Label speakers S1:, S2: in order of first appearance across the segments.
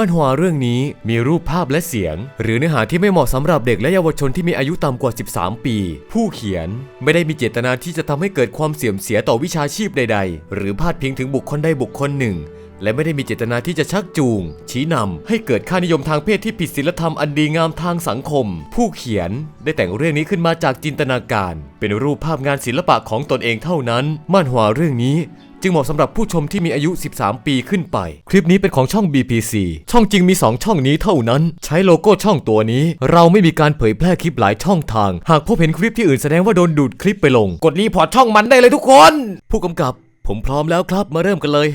S1: มันหัวเรื่องนี้มีรูปภาพและเสียง หรือเนื้อหาที่ไม่เหมาะสำหรับเด็กและเยาวชนที่มีอายุต่ำกว่า 13 ปี ผู้เขียนไม่ได้มีเจตนาที่จะทำให้เกิดความเสื่อมเสียต่อวิชาชีพใด ๆ หรือพาดพิงถึงบุคคลใดบุคคลหนึ่ง และไม่ได้มีเจตนาที่จะชักจูง ชี้นำให้เกิดค่านิยมทางเพศที่ผิดศีลธรรมอันดีงามทางสังคม ผู้เขียนได้แต่งเรื่องนี้ขึ้นมาจากจินตนาการ เป็นรูปภาพงานศิลปะของตนเองเท่านั้นม่านหวาเรื่องนี้ จึงเหมาะสำหรับผู้ชมที่มีอายุ 13 ปีขึ้นไป คลิปนี้เป็นของช่อง BPC ช่องจริงมี 2 ช่องนี้เท่านั้น ใช้โลโก้ช่องตัวนี้ เราไม่มีการเผยแพร่คลิปหลายช่องทาง หากพบเห็นคลิปที่อื่นแสดงว่าโดนดูดคลิปไปลง กดรีพอร์ตช่องมันได้เลยทุกคน ผู้กำกับ ผมพร้อมแล้วครับมาเริ่มกันเลย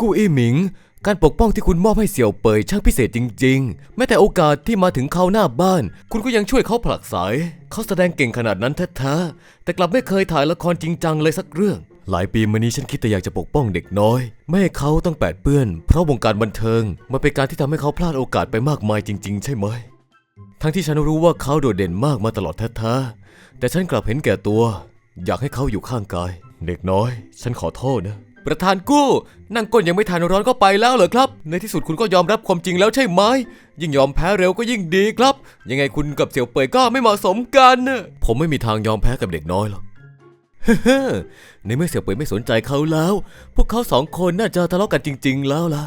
S1: กู้อี้หมิง การปกป้องที่คุณมอบให้เสี่ยวเปยช่างพิเศษจริง ๆ แม้แต่โอกาสที่มาถึงเขาหน้าบ้าน คุณก็ยังช่วยเขาผลักสาย เขาแสดงเก่งขนาดนั้นแท้ๆแต่กลับไม่เคยถ่ายละครจริงจังเลยสักเรื่อง หลายปีมานี้ฉันคิดแต่อยากจะปกป้องเด็กน้อย ไม่ให้เขาต้องแปดเปื้อน เพราะวงการบันเทิง มันเป็นการที่ทำให้เขาพลาดโอกาสไปมากมายจริง ๆ ใช่ไหม ทั้งที่ฉันรู้ว่าเขาโดดเด่นมากมาตลอดแท้ๆแต่ฉันกลับเห็นแก่ตัว อยากให้เขาอยู่ข้างกาย เด็กน้อย ฉันขอโทษนะ ประธานกู้ นั่งก้นยังไม่ทันร้อนก็ไปแล้วเหรอครับ ในที่สุดคุณก็ยอมรับความจริงแล้วใช่ไหม ยิ่งยอมแพ้เร็วก็ยิ่งดีครับ ยังไงคุณกับเสี่ยวเปยก็ไม่เหมาะสมกันนะผมไม่มีทางยอมแพ้กับเด็กน้อยหรอกในเมื่อเสี่ยวเปยไม่สนใจเขาแล้ว พวกเขาสองคนน่าจะทะเลาะกันจริง ๆ แล้วล่ะ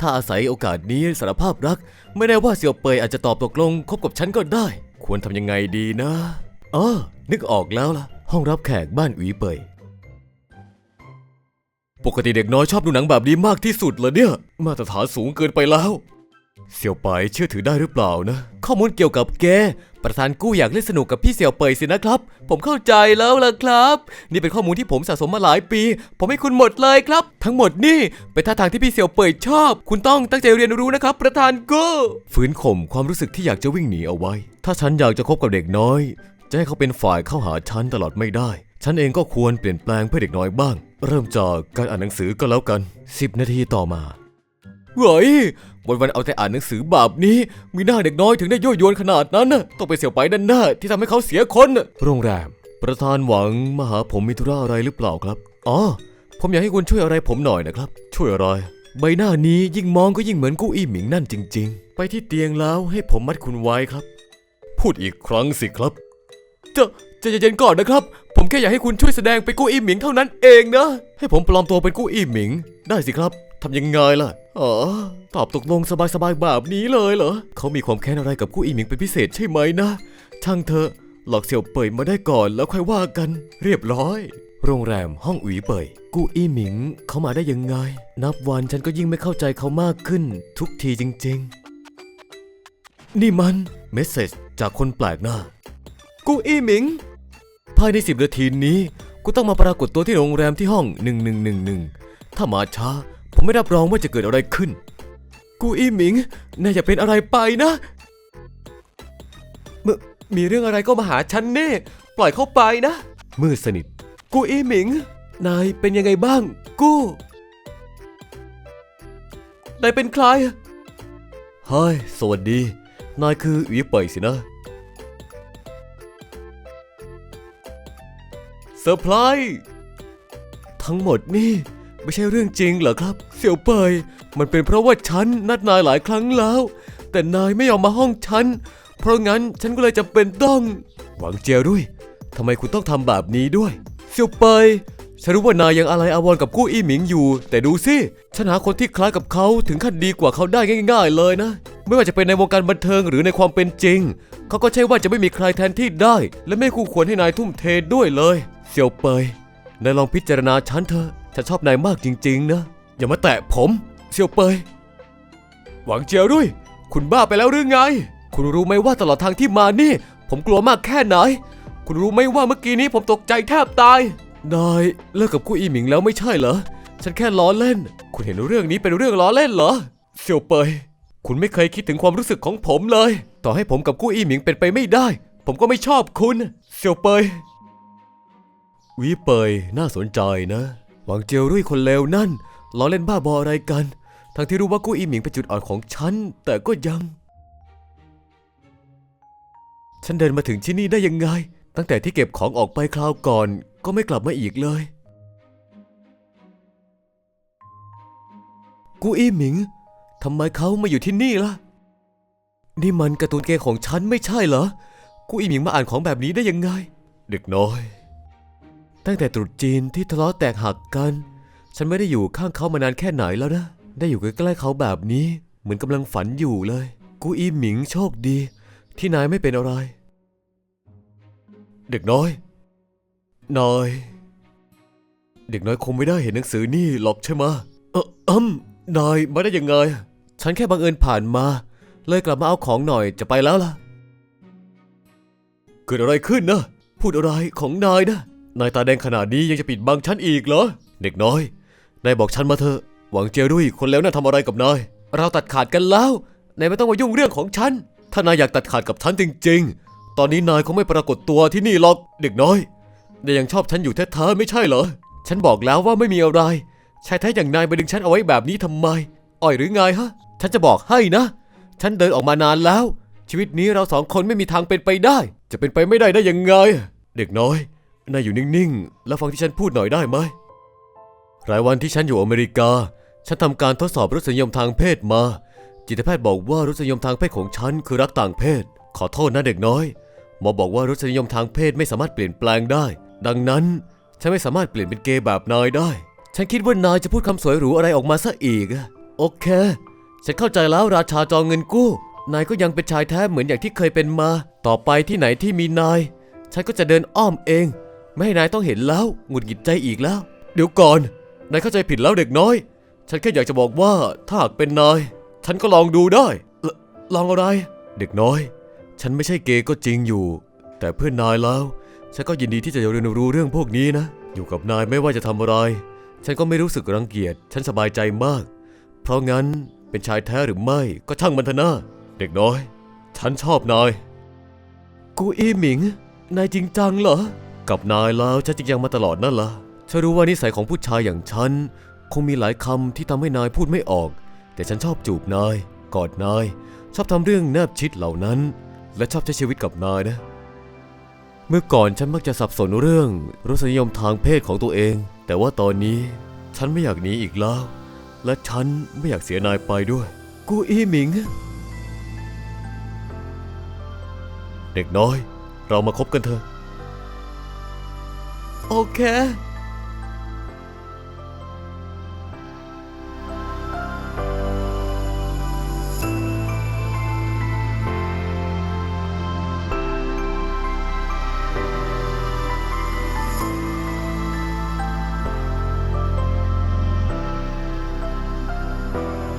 S1: ถ้าอาศัยโอกาสนี้สารภาพรัก ไม่แน่ว่าเสี่ยวเปยอาจจะตอบตกลงคบกับฉันก็ได้ ควรทำยังไงดีนะอ๋อนึกออกแล้วล่ะ ห้องรับแขกบ้านอุ๋ยเปย ปกติเด็กน้อยชอบดูหนังแบบนี้มากที่สุดเลยเนี่ย มาตรฐานสูงเกินไปแล้ว เสี่ยวไปเชื่อถือได้หรือเปล่านะ ข้อมูลเกี่ยวกับแก ประธานกู้อยากเล่นสนุกกับพี่เสี่ยวเปยสินะครับ ผมเข้าใจแล้วล่ะครับ นี่เป็นข้อมูลที่ผมสะสมมาหลายปี ผมให้คุณหมดเลยครับ ทั้งหมดนี่เป็นท่าทางที่พี่เสี่ยวเปยชอบ คุณต้องตั้งใจเรียนรู้นะครับ ประธานกู้ฝืนข่มความรู้สึกที่อยากจะวิ่งหนีเอาไว้ ถ้าฉันอยากจะคบกับเด็กน้อย จะให้เขาเป็นฝ่ายเข้าหาฉันตลอดไม่ได้ ฉันเองก็ควรเปลี่ยนแปลงเพื่อเด็กน้อยบ้าง เริ่มจากการอ่านหนังสือก็แล้วกัน 10 นาทีต่อมาเฮ้ยวันวันๆเอาแต่อ่านหนังสือแบบนี้ มีหน้าเด็กน้อยถึงได้ยั่วยวนขนาดนั้นน่ะต้องไปเสียวไปด้านหน้าที่ทำให้เขาเสียคนน่ะโรงแรม ประธานหวังมาหาผมมีธุระอะไรหรือเปล่าครับ อ๋อ ผมอยากให้คุณช่วยอะไรผมหน่อยนะครับ ช่วยอะไร ใบหน้านี้ยิ่งมองก็ยิ่งเหมือนกู้อี้หมิงนั่นจริง ๆ ไปที่เตียงแล้วให้ผมมัดคุณไว้ครับ พูดอีกครั้งสิครับ จะ ใจะเย็นๆก่อนนะครับ ผมแค่อยากให้คุณช่วยแสดงเป็นกู้อี้หมิงเท่านั้นเองนะ ให้ผมปลอมตัวเป็นกู้อี้หมิง ได้สิครับทำยังไงล่ะ อ๋อ ตอบตกลงสบายๆแบบนี้เลยเหรอ เขามีความแค้นอะไรกับกู้อี้หมิงเป็นพิเศษใช่ไหมนะ ช่างเถอะ หลอกเสี่ยวเป่ยมาได้ก่อนแล้วค่อยว่ากัน เรียบร้อย โรงแรมห้องอุ๋ยเป่ยกู้อี้หมิงเขามาได้ยังไง นับวันฉันก็ยิ่งไม่เข้าใจเขามากขึ้น ทุกทีจริง ๆ นี่มันเมสเซจจากคนแปลกหน้า กู้อี้หมิง ภายในสิบนาทีนี้ กูต้องมาปรากฏตัวที่โรงแรมที่ห้อง 1111 ถ้ามาช้า ผมไม่รับรองว่าจะเกิดอะไรขึ้น กูอี้หมิงนายอย่าเป็นอะไรไปนะมมีเรื่องอะไรก็มาหาฉันแน่ ปล่อยเข้าไปนะ มืดสนิท กูอี้หมิง นายเป็นยังไงบ้าง กูนายเป็นใครเฮ้ยสวัสดี นายคือหวีเป่ยสินะ เซอร์ไพรส์ทั้งหมดนี่ไม่ใช่เรื่องจริงเหรอครับ เสี่ยวเปยมันเป็นเพราะว่าฉันนัดนายหลายครั้งแล้ว แต่นายไม่ยอมมาห้องฉัน เพราะงั้นฉันก็เลยจำเป็นต้อง หวังเจียด้วยทำไมคุณต้องทำแบบนี้ด้วย เสี่ยวเปยฉันรู้ว่านายยังอะไรอาวร์กับกู้อี้หมิงอยู่ แต่ดูสิฉันหาคนที่คล้ายกับเขาถึงขั้นดีกว่าเขาได้ง่าย ๆ เลยนะ ไม่ว่าจะเป็นในวงการบันเทิงหรือในความเป็นจริง เขาก็ใช่ว่าจะไม่มีใครแทนที่ได้ และไม่คู่ควรให้นายทุ่มเทด้วยเลย เสี่ยวเปยนายลองพิจารณาฉันเถอะฉันชอบนายมากจริง ๆ นะ อย่ามาแตะผมเสี่ยวเปย หวังเจียวด้วย คุณบ้าไปแล้วหรือไง คุณรู้ไหมว่าตลอดทางที่มานี่ ผมกลัวมากแค่ไหน คุณรู้ไหมว่าเมื่อกี้นี้ผมตกใจแทบตายนายเลิกกับกู้อีหมิงแล้วไม่ใช่เหรอ ฉันแค่ล้อเล่น คุณเห็นเรื่องนี้เป็นเรื่องล้อเล่นเหรอเสี่ยวเปย คุณไม่เคยคิดถึงความรู้สึกของผมเลย ต่อให้ผมกับกู้อีหมิงเป็นไปไม่ได้ ผมก็ไม่ชอบคุณเสี่ยวเปย วิเปยน่าสนใจนะ หวังเจียวรุ่ยคนเลวนั่นล้อเล่นบ้าบออะไรกัน ทั้งที่รู้ว่ากู้อีหมิงเป็นจุดอ่อนของฉัน แต่ก็ยัง ฉันเดินมาถึงที่นี่ได้ยังไง ตั้งแต่ที่เก็บของออกไปคราวก่อน ก็ไม่กลับมาอีกเลย กู้อีหมิงทำไมเขามาอยู่ที่นี่ล่ะ นี่มันการ์ตูนเกย์ของฉันไม่ใช่เหรอ กูอีหมิงมาอ่านของแบบนี้ได้ยังไง เด็กน้อย ตั้งแต่ตรุษจีนที่ทะเลาะแตกหักกัน ฉันไม่ได้อยู่ข้างเขามานานแค่ไหนแล้วนะ ได้อยู่ใกล้ๆเขาแบบนี้ เหมือนกำลังฝันอยู่เลย กูอีหมิงโชคดี ที่นายไม่เป็นอะไร เด็กน้อยนายเด็กน้อยคงไม่ได้เห็นหนังสือนี่หรอกใช่ไหมเอออืมนายมาได้ยังไง ฉันแค่บังเอิญผ่านมา เลยกลับมาเอาของหน่อยจะไปแล้วล่ะ เกิดอะไรขึ้นนะ พูดอะไรของนายนะ นายตาแดงขนาดนี้ยังจะปิดบังฉันอีกเหรอ เด็กน้อย นายบอกฉันมาเถอะ หวังเจอรุ่ยคนแล้วน่าทำอะไรกับนาย เราตัดขาดกันแล้ว นายไม่ต้องมายุ่งเรื่องของฉัน ถ้านายอยากตัดขาดกับฉันจริง ๆ ตอนนี้นายคงไม่ปรากฏตัวที่นี่หรอก เด็กน้อย นายยังชอบฉันอยู่แท้ๆไม่ใช่เหรอ ฉันบอกแล้วว่าไม่มีอะไร ชายแท้อย่างนายมาดึงฉันเอาไว้แบบนี้ทำไม อ่อยหรือไงฮะ ฉันจะบอกให้นะ ฉันเดินออกมานานแล้ว ชีวิตนี้เราสองคนไม่มีทางเป็นไปได้ จะเป็นไปไม่ได้ได้ยังไง เด็กน้อย นายอยู่นิ่งๆ แล้วฟังที่ฉันพูดหน่อยได้ไหมหลายวันที่ฉันอยู่อเมริกา ฉันทำการทดสอบรสนิยมทางเพศมา จิตแพทย์บอกว่ารสนิยมทางเพศของฉันคือรักต่างเพศ ขอโทษนะเด็กน้อยหมอบอกว่ารสนิยมทางเพศไม่สามารถเปลี่ยนแปลงได้ ดังนั้นฉันไม่สามารถเปลี่ยนเป็นเกย์แบบนายได้ ฉันคิดว่านายจะพูดคำสวยหรูอะไรออกมาซะอีก โอเค ฉันเข้าใจแล้วราชาจองเงินกู้ นายก็ยังเป็นชายแท้เหมือนอย่างที่เคยเป็นมา ต่อไปที่ไหนที่มีนาย ฉันก็จะเดินอ้อมเอง ไม่ให้นายต้องเห็นแล้วหงุดหงิดใจอีกแล้ว เดี๋ยวก่อน นายเข้าใจผิดแล้วเด็กน้อย ฉันแค่อยากจะบอกว่าถ้าหากเป็นนาย ฉันก็ลองดูได้ลลองอะไร เด็กน้อย ฉันไม่ใช่เกย์ก็จริงอยู่ แต่เพื่อนนายแล้ว ฉันก็ยินดีที่จะเรียนรู้เรื่องพวกนี้นะ อยู่กับนายไม่ว่าจะทำอะไร ฉันก็ไม่รู้สึกรังเกียจ ฉันสบายใจมาก เพราะงั้นเป็นชายแท้หรือไม่ก็ช่างมันเถอะนะเด็กน้อย ฉันชอบนาย กูอีหมิง นายจริงจังเหรอ กับนายแล้วฉันจริงจังมาตลอดนั่นละ่ะฉันรู้ว่านิสัยของผู้ชายอย่างฉัน คงมีหลายคำที่ทำให้นายพูดไม่ออก แต่ฉันชอบจูบนาย กอดนาย ชอบทำเรื่องแนบชิดเหล่านั้น และชอบใช้ชีวิตกับนายนะ เมื่อก่อนฉันมักจะสับสนเรื่องรสนิยมทางเพศของตัวเอง แต่ว่าตอนนี้ฉันไม่อยากหนีอีกแล้ว และฉันไม่อยากเสียนายไปด้วย กูอีหมิง เด็กน้อย เรามาคบกันเถอะ Okay. thank you